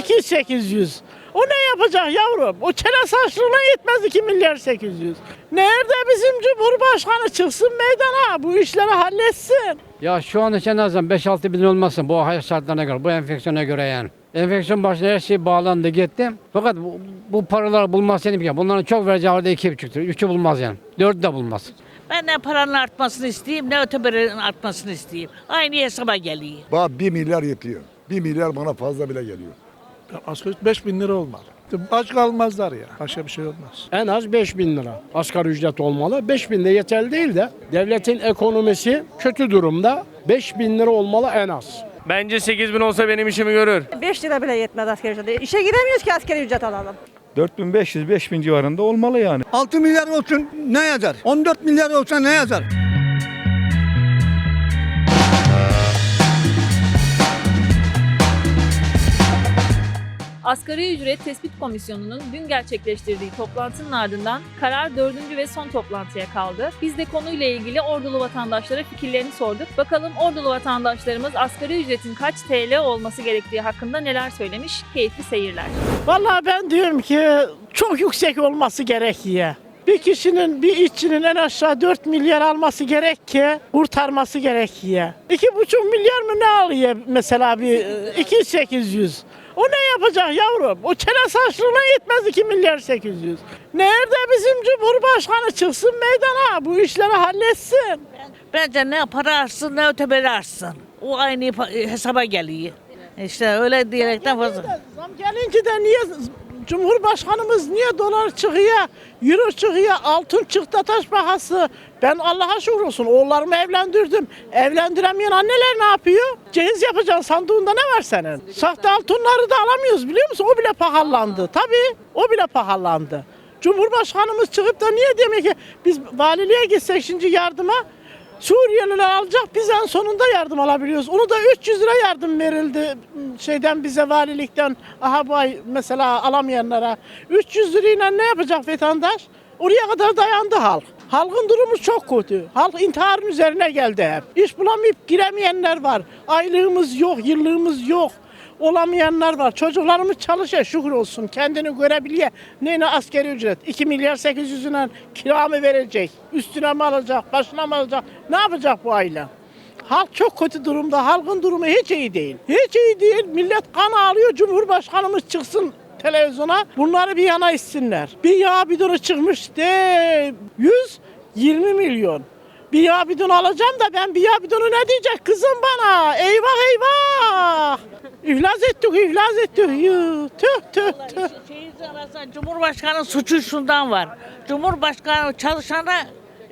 2800. O ne yapacak yavrum? O çene saçlığına yetmez 2 milyar 800. Nerede bizim Cumhurbaşkanı çıksın meydana bu işleri halletsin. Ya şu an için en azından 5-6 bin olmasın bu hayat şartlarına göre, bu enfeksiyona göre yani. Enfeksiyon başına her şey bağlandı gitti. Fakat bu, bu paralar bulmaz senin imkan. Bunların çok vereceği orada iki buçuktur. Üçü bulmaz yani. Dört de bulmaz. Ben ne paranın artmasını isteyeyim ne öteberinin artmasını isteyeyim. Aynı hesaba geliyor. Bana 1 milyar yetiyor. 1 milyar bana fazla bile geliyor. Asgari 5 bin lira olmalı. Aç kalmazlar ya. Başka bir şey olmaz. En az 5 bin lira asgari ücret olmalı. 5 bin de yeterli değil de devletin ekonomisi kötü durumda. 5 bin lira olmalı en az. Bence 8 bin olsa benim işimi görür. 5 lira bile yetmez asgari ücrete. İşe gidemiyoruz ki asgari ücret alalım. 4500-5000 civarında olmalı yani. 6 milyar olsun ne yazar? 14 milyar olsa ne yazar? Asgari Ücret Tespit Komisyonu'nun dün gerçekleştirdiği toplantının ardından karar dördüncü ve son toplantıya kaldı. Biz de konuyla ilgili Ordulu vatandaşlara fikirlerini sorduk. Bakalım Ordulu vatandaşlarımız asgari ücretin kaç TL olması gerektiği hakkında neler söylemiş? Keyifli seyirler. Vallahi ben diyorum ki çok yüksek olması gerekiyor. Bir kişinin, bir işçinin en aşağı 4 milyar alması gerek ki kurtarması gerekiyor. 2,5 milyar mı ne alıyor mesela bir 2800? O ne yapacak yavrum? O çene saçlığına yetmez 2 milyar 800. Nerede bizim Cumhurbaşkanı çıksın meydana bu işleri halletsin. Bence ne para artsın ne öteberi artsın. O aynı hesaba geliyor. İşte öyle diyerekten fazla. Zam gelince de niye Cumhurbaşkanımız niye dolar çıkıyor, euro çıkıyor, altın çıktı taş bahası. Ben Allah'a şükür olsun oğullarımı evlendirdim. Evlendiremeyen anneler ne yapıyor? Cehiz yapacaksın sandığında ne var senin? Sahte altınları da alamıyoruz biliyor musun? O bile pahalandı. Tabii o bile pahalandı. Cumhurbaşkanımız çıkıp da niye demek ki biz valiliğe gitsek şimdi yardıma Suriyeliler alacak biz en sonunda yardım alabiliyoruz. Onu da 300 lira yardım verildi şeyden bize valilikten. Aha bu ay mesela alamayanlara. 300 lirayla ne yapacak vatandaş? Oraya kadar dayandı halk. Halkın durumu çok kötü. Halk intiharın üzerine geldi hep. İş bulamayıp giremeyenler var. Aylığımız yok, yıllığımız yok. Olamayanlar var. Çocuklarımız çalışıyor şükür olsun. Kendini görebiliyor. Neyine askeri ücret? 2 milyar 800'üne kira mı verecek? Üstüne mi alacak? Başına mı alacak? Ne yapacak bu aile? Halk çok kötü durumda. Halkın durumu hiç iyi değil. Hiç iyi değil. Millet kan ağlıyor. Cumhurbaşkanımız çıksın televizyona. Bunları bir yana içsinler. Bir yağ bidonu çıkmış de 120 milyon. Bir yağ bidonu alacağım da ben bir yağ bidonu ne diyecek kızım bana? Eyvah eyvah. İflas ettik, iflas ettik. Yuh, Tüh tüh tüh. Şeyi arasında Cumhurbaşkanı suçu şundan var. Cumhurbaşkanı çalışana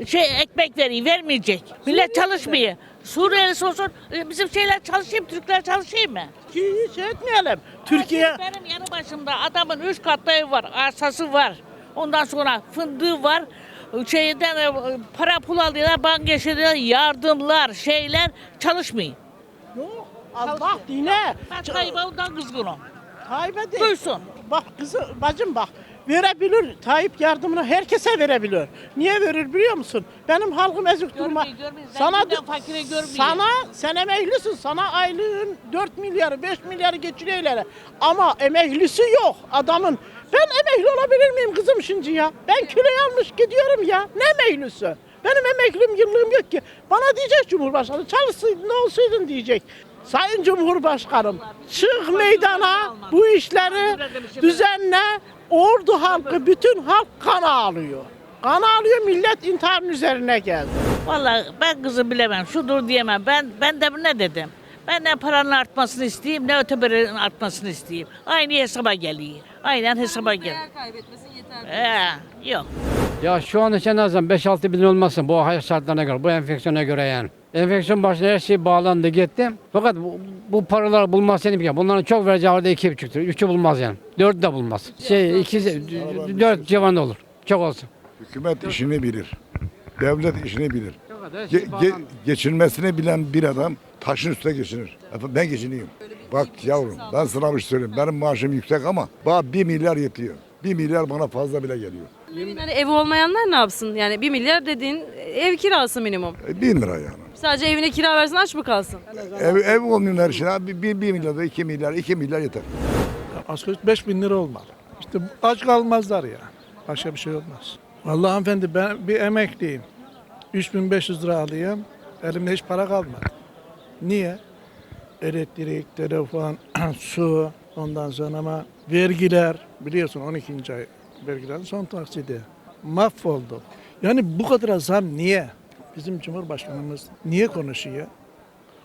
şey ekmek veriyor, vermeyecek. Millet çalışmıyor. Suriyeli olsun, e, bizim şeyler çalışayım, Türkler çalışayım mı? Ki hiç etmeyelim. Türkiye Benim yanı başımda adamın üç katlı ev var, arsası var. Ondan sonra fındığı var. Şeyden e, para pul alıyorlar, banka yaşıyorlar, yardımlar, şeyler çalışmıyor. yok. Allah dine. Ben Tayyip'e ondan kızgınım. Tayyip'e değil. Duysun. Bak kızı, bacım bak. Verebilir. Tayyip yardımını herkese verebilir. Niye verir biliyor musun? Benim halkım ezik görmüyor. Sana fakire görmüyor. Sana sen emeklisin. Sana aylığın 4 milyarı 5 milyarı geçiriyorlar. Ama emeklisi yok adamın. Ben emekli olabilir miyim kızım şimdi ya? Ben kilo almış gidiyorum ya. Ne emeklisi? Benim emeklim yıllığım yok ki. Bana diyecek Cumhurbaşkanı çalışsaydın ne olsaydın diyecek. Sayın Cumhurbaşkanım çık meydana bu işleri düzenle. Ordu halkı bütün halk kan ağlıyor. Kan ağlıyor millet intiharın üzerine geldi. Vallahi ben kızı bilemem. Şudur diyemem. Ben ben de ne dedim? Ben ne paranın artmasını isteyeyim ne öteberinin artmasını isteyeyim. Aynı hesaba geliyor. Aynen hesaba geliyor. kaybetmesin yeter. Ee, yok. Ya şu an için en azından 5-6 bin olmasın bu hayat şartlarına göre, bu enfeksiyona göre yani. Enfeksiyon başına her şey bağlandı gitti. Fakat bu, bu paralar bulmaz senin imkan. Bunların çok vereceği orada iki buçuktur. Üçü bulmaz yani. Dört de bulmaz. Şey iki, dört civarında olur. Çok olsun. Hükümet işini bilir. Devlet işini bilir. Ge- şey ge- bağlandı. geçinmesini bilen bir adam taşın üstüne geçinir. Efendim ben geçineyim. Bak yavrum ben sana bir şey söyleyeyim. Benim maaşım yüksek ama bana 1 milyar yetiyor. 1 milyar bana fazla bile geliyor. Hani evi olmayanlar ne yapsın? Yani 1 milyar dediğin ev kirası minimum. E, 1000 lira yani. Sadece evine kira versin aç mı kalsın? Ev, ev olmayan her şey. Bir, bir, bir milyar da 2 milyar, 2 milyar yeter. Asgari 5 bin lira olmalı. İşte aç kalmazlar ya. Başka bir şey olmaz. Vallahi hanımefendi ben bir emekliyim. 3500 lira alıyorum. Elimde hiç para kalmadı. Niye? Elektrik, telefon, su, ondan sonra ama vergiler biliyorsun 12. ay vergilerin son taksidi. Mahvolduk. Yani bu kadar zam niye? Bizim Cumhurbaşkanımız niye konuşuyor?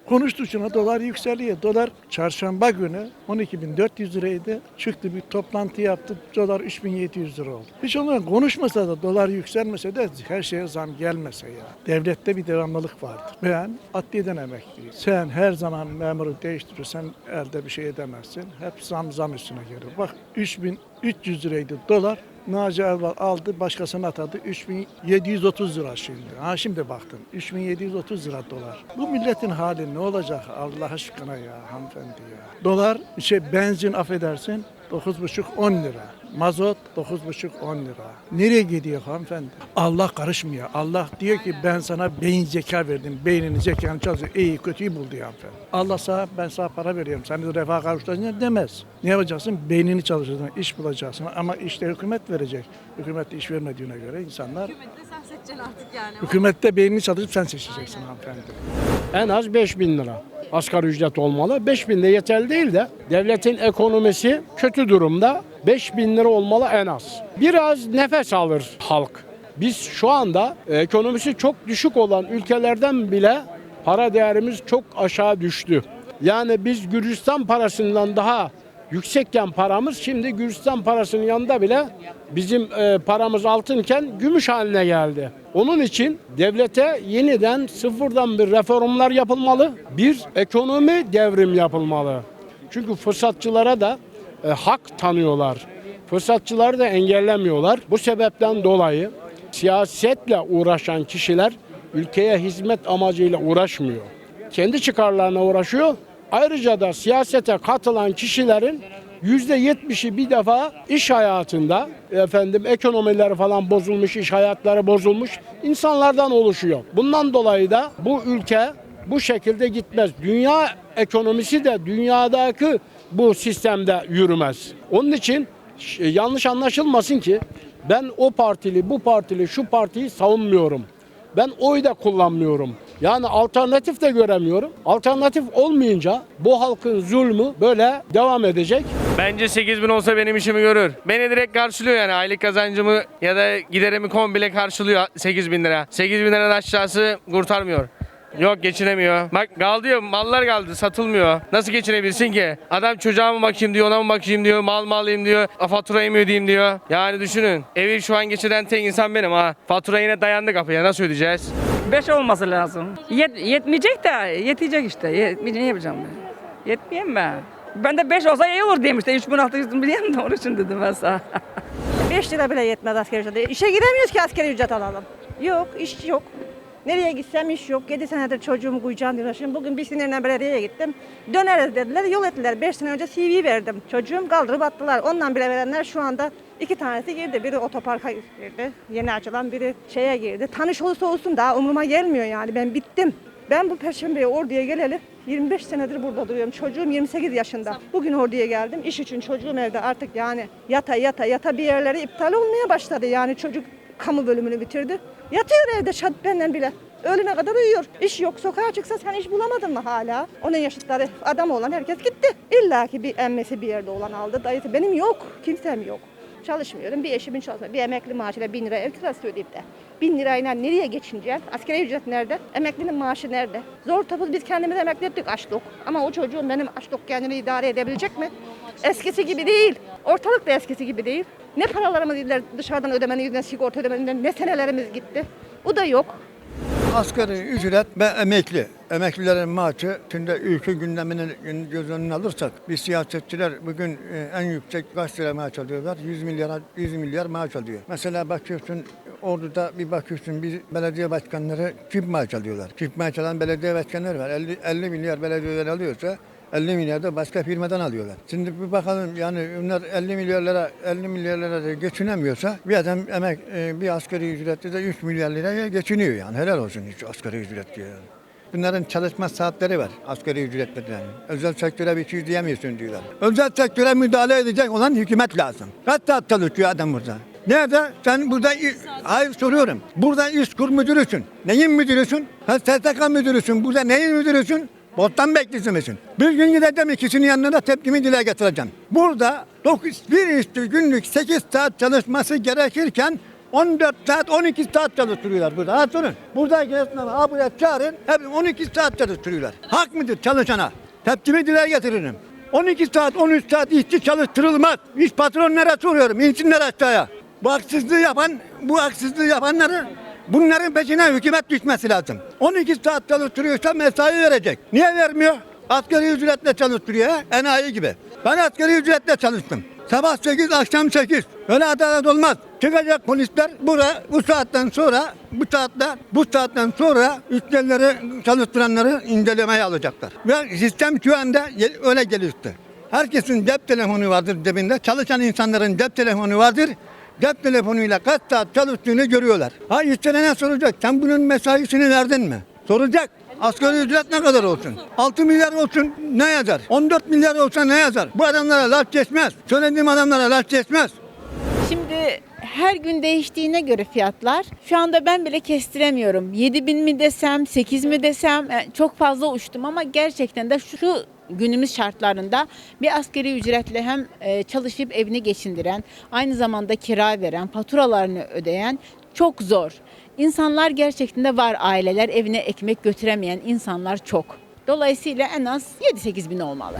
Konuştukça dolar yükseliyor. Dolar çarşamba günü 12.400 liraydı. Çıktı bir toplantı yaptı. Dolar 3.700 lira oldu. Hiç ondan konuşmasa da dolar yükselmese de her şeye zam gelmese ya. Devlette bir devamlılık vardır. Ben adliyeden emekliyim. Sen her zaman memuru değiştirirsen elde bir şey edemezsin. Hep zam zam üstüne gelir. Bak 3.300 liraydı dolar. Naci Erval aldı, başkasına atadı. 3730 lira şimdi. Ha şimdi baktım. 3730 lira dolar. Bu milletin hali ne olacak Allah aşkına ya hanımefendi ya. Dolar, şey benzin affedersin 9,5-10 lira. Mazot 9,5-10 lira. Nereye gidiyor hanımefendi? Allah karışmıyor. Allah diyor ki ben sana beyin zeka verdim. Beynini zekanı çalışıyor. İyi kötüyü bul diyor hanımefendi. Allah sana ben sana para veriyorum. Seni de refah kavuşturacaksın demez. Ne yapacaksın? Beynini çalışacaksın. iş bulacaksın. Ama işte hükümet verecek. Hükümet de iş vermediğine göre insanlar Hükümette sen seçeceksin artık yani. hükümette beynini çalışıp sen seçeceksin hanımefendi. En az 5 bin lira asgari ücret olmalı. 5 bin de yeterli değil de devletin ekonomisi kötü durumda. 5 bin lira olmalı en az. Biraz nefes alır halk. Biz şu anda ekonomisi çok düşük olan ülkelerden bile para değerimiz çok aşağı düştü. Yani biz Gürcistan parasından daha yüksekken paramız şimdi Gürcistan parasının yanında bile bizim e, paramız altınken gümüş haline geldi. Onun için devlete yeniden sıfırdan bir reformlar yapılmalı. Bir ekonomi devrim yapılmalı. Çünkü fırsatçılara da e, hak tanıyorlar. Fırsatçıları da engellemiyorlar. Bu sebepten dolayı siyasetle uğraşan kişiler ülkeye hizmet amacıyla uğraşmıyor. Kendi çıkarlarına uğraşıyor. Ayrıca da siyasete katılan kişilerin yüzde yetmişi bir defa iş hayatında efendim ekonomileri falan bozulmuş, iş hayatları bozulmuş insanlardan oluşuyor. Bundan dolayı da bu ülke bu şekilde gitmez. Dünya ekonomisi de dünyadaki bu sistemde yürümez. Onun için yanlış anlaşılmasın ki ben o partili, bu partili, şu partiyi savunmuyorum. Ben oy da kullanmıyorum. Yani alternatif de göremiyorum. Alternatif olmayınca bu halkın zulmü böyle devam edecek. Bence 8000 olsa benim işimi görür. Beni direkt karşılıyor yani aylık kazancımı ya da giderimi komple karşılıyor 8000 lira. 8000 liradan aşağısı kurtarmıyor. Yok geçinemiyor. Bak kaldı ya mallar kaldı satılmıyor. Nasıl geçinebilsin ki? Adam çocuğa mı bakayım diyor ona mı bakayım diyor mal mı alayım diyor. A, faturayı mı ödeyeyim diyor. Yani düşünün evi şu an geçiren tek insan benim ha. Fatura yine dayandı kapıya nasıl ödeyeceğiz? 5 olması lazım. Yet, yetmeyecek de yetecek işte. Yetmeyecek ne yapacağım ben? Yetmeyeyim mi? Ben de 5 olsa iyi olur demişti. 3600 biliyorum da onun için dedim ben sana. 5 lira bile yetmez asgari ücrete. İşe giremiyoruz ki asgari ücret alalım. Yok, iş yok. Nereye gitsem iş yok. 7 senedir çocuğumu kucağımda uğraşıyorum. Bugün bir sinirle belediyeye gittim. Döneriz dediler, yol ettiler. 5 sene önce CV verdim. Çocuğum kaldırıp attılar. Ondan bile verenler şu anda iki tanesi girdi. Biri otoparka girdi. Yeni açılan biri şeye girdi. Tanış olursa olsun daha umuruma gelmiyor yani. Ben bittim. Ben bu perşembeye orduya geleli 25 senedir burada duruyorum. Çocuğum 28 yaşında. Bugün orduya geldim. İş için çocuğum evde artık yani yata yata yata bir yerleri iptal olmaya başladı. Yani çocuk kamu bölümünü bitirdi. Yatıyor evde şad benden bile. Öğlene kadar uyuyor. İş yok. Sokağa çıksa sen iş bulamadın mı hala? Onun yaşıtları adam olan herkes gitti. İlla ki bir emmesi bir yerde olan aldı. Dayısı benim yok. Kimsem yok. Çalışmıyorum. Bir eşimin çalışmıyor. Bir emekli maaşıyla bin lira ev kirası ödeyip de. Bin lirayla nereye geçineceğim? Askeri ücret nerede? Emeklinin maaşı nerede? Zor topuz biz kendimizi emekli ettik açlık. Ama o çocuğum benim açlık kendini idare edebilecek mi? Eskisi gibi değil. Ortalık da eskisi gibi değil. Ne paralarımız dışarıdan ödemenin yüzünden sigorta ödemenin ne senelerimiz gitti. Bu da yok. Asgari ücret ve emekli. Emeklilerin maaşı şimdi ülke gündemini göz önüne alırsak biz siyasetçiler bugün e, en yüksek kaç lira maaş alıyorlar? 100 milyar 100 milyar maaş alıyor. Mesela bakıyorsun orduda bir bakıyorsun bir belediye başkanları çift maaş alıyorlar. Alan belediye başkanları var. 50, 50 milyar belediyeler alıyorsa 50 milyar da başka firmadan alıyorlar. Şimdi bir bakalım yani onlar 50 milyarlara 50 milyarlara da geçinemiyorsa bir adam emek e, bir asgari ücretli de 3 milyar liraya geçiniyor yani helal olsun hiç asgari ücret yani. Bunların çalışma saatleri var asgari ücretlilerin. Özel sektöre bir şey diyemiyorsun diyorlar. Özel sektöre müdahale edecek olan hükümet lazım. Kaç saat çalışıyor adam burada? Nerede? Sen burada, hayır soruyorum. Burada iş kur müdürüsün. Neyin müdürüsün? Sen SSK müdürüsün. Burada neyin müdürüsün? Bottan bekçisi misin? Bir gün gideceğim ikisinin yanına tepkimi dile getireceğim. Burada 9, bir işçi günlük 8 saat çalışması gerekirken 14 saat 12 saat çalıştırıyorlar burada. Ha sorun. Buradaki esnafı ha buraya çağırın. Hep 12 saat çalıştırıyorlar. Hak mıdır çalışana? Tepkimi dile getiririm. 12 saat 13 saat işçi çalıştırılmaz. İş patronlara soruyorum. İnsinler aşağıya. Bu haksızlığı yapan, bu haksızlığı yapanları bunların peşine hükümet düşmesi lazım. 12 saat çalıştırıyorsa mesai verecek. Niye vermiyor? Asgari ücretle çalıştırıyor ha? Enayi gibi. Ben asgari ücretle çalıştım. Sabah 8, akşam 8. Öyle adalet olmaz. Çıkacak polisler bura bu saatten sonra bu saatte bu saatten sonra üstleri çalıştıranları incelemeye alacaklar. Ve sistem şu anda öyle gelişti. Herkesin cep telefonu vardır cebinde. Çalışan insanların cep telefonu vardır. Cep telefonuyla kaç saat çalıştığını görüyorlar. Ha işçilene soracak. Sen bunun mesaisini verdin mi? Soracak. Asgari ücret ne kadar olsun? 6 milyar olsun ne yazar? 14 milyar olsa ne yazar? Bu adamlara laf geçmez. Söylediğim adamlara laf geçmez. Şimdi her gün değiştiğine göre fiyatlar şu anda ben bile kestiremiyorum. 7 bin mi desem 8 mi desem e, çok fazla uçtum ama gerçekten de şu günümüz şartlarında bir askeri ücretle hem e, çalışıp evini geçindiren aynı zamanda kira veren faturalarını ödeyen çok zor. İnsanlar gerçekten de var aileler evine ekmek götüremeyen insanlar çok. Dolayısıyla en az 7-8 bin olmalı.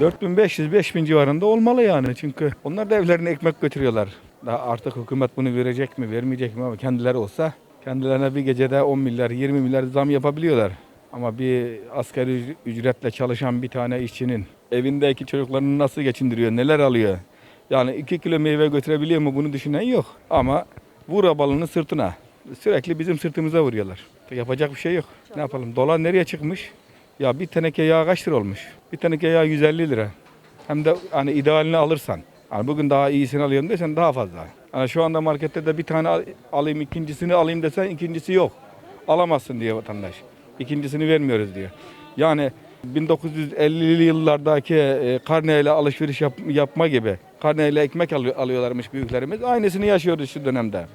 4500-5000 civarında olmalı yani. Çünkü onlar da evlerine ekmek götürüyorlar. Daha artık hükümet bunu verecek mi, vermeyecek mi ama kendileri olsa kendilerine bir gecede 10 milyar, 20 milyar zam yapabiliyorlar. Ama bir asgari ücretle çalışan bir tane işçinin evindeki çocuklarını nasıl geçindiriyor, neler alıyor? Yani 2 kilo meyve götürebiliyor mu bunu düşünen yok. Ama vur abalını sırtına. Sürekli bizim sırtımıza vuruyorlar. Yapacak bir şey yok. Ne yapalım? Dolar nereye çıkmış? Ya bir teneke yağ kaç lira olmuş? Bir teneke yağ 150 lira. Hem de hani idealini alırsan. Hani bugün daha iyisini alıyorum desen daha fazla. Yani şu anda markette de bir tane al- alayım ikincisini alayım desen ikincisi yok. Alamazsın diye vatandaş. İkincisini vermiyoruz diyor. Yani 1950'li yıllardaki e, karneyle alışveriş yap- yapma gibi karneyle ekmek alıyor- alıyorlarmış büyüklerimiz. Aynısını yaşıyoruz şu dönemde.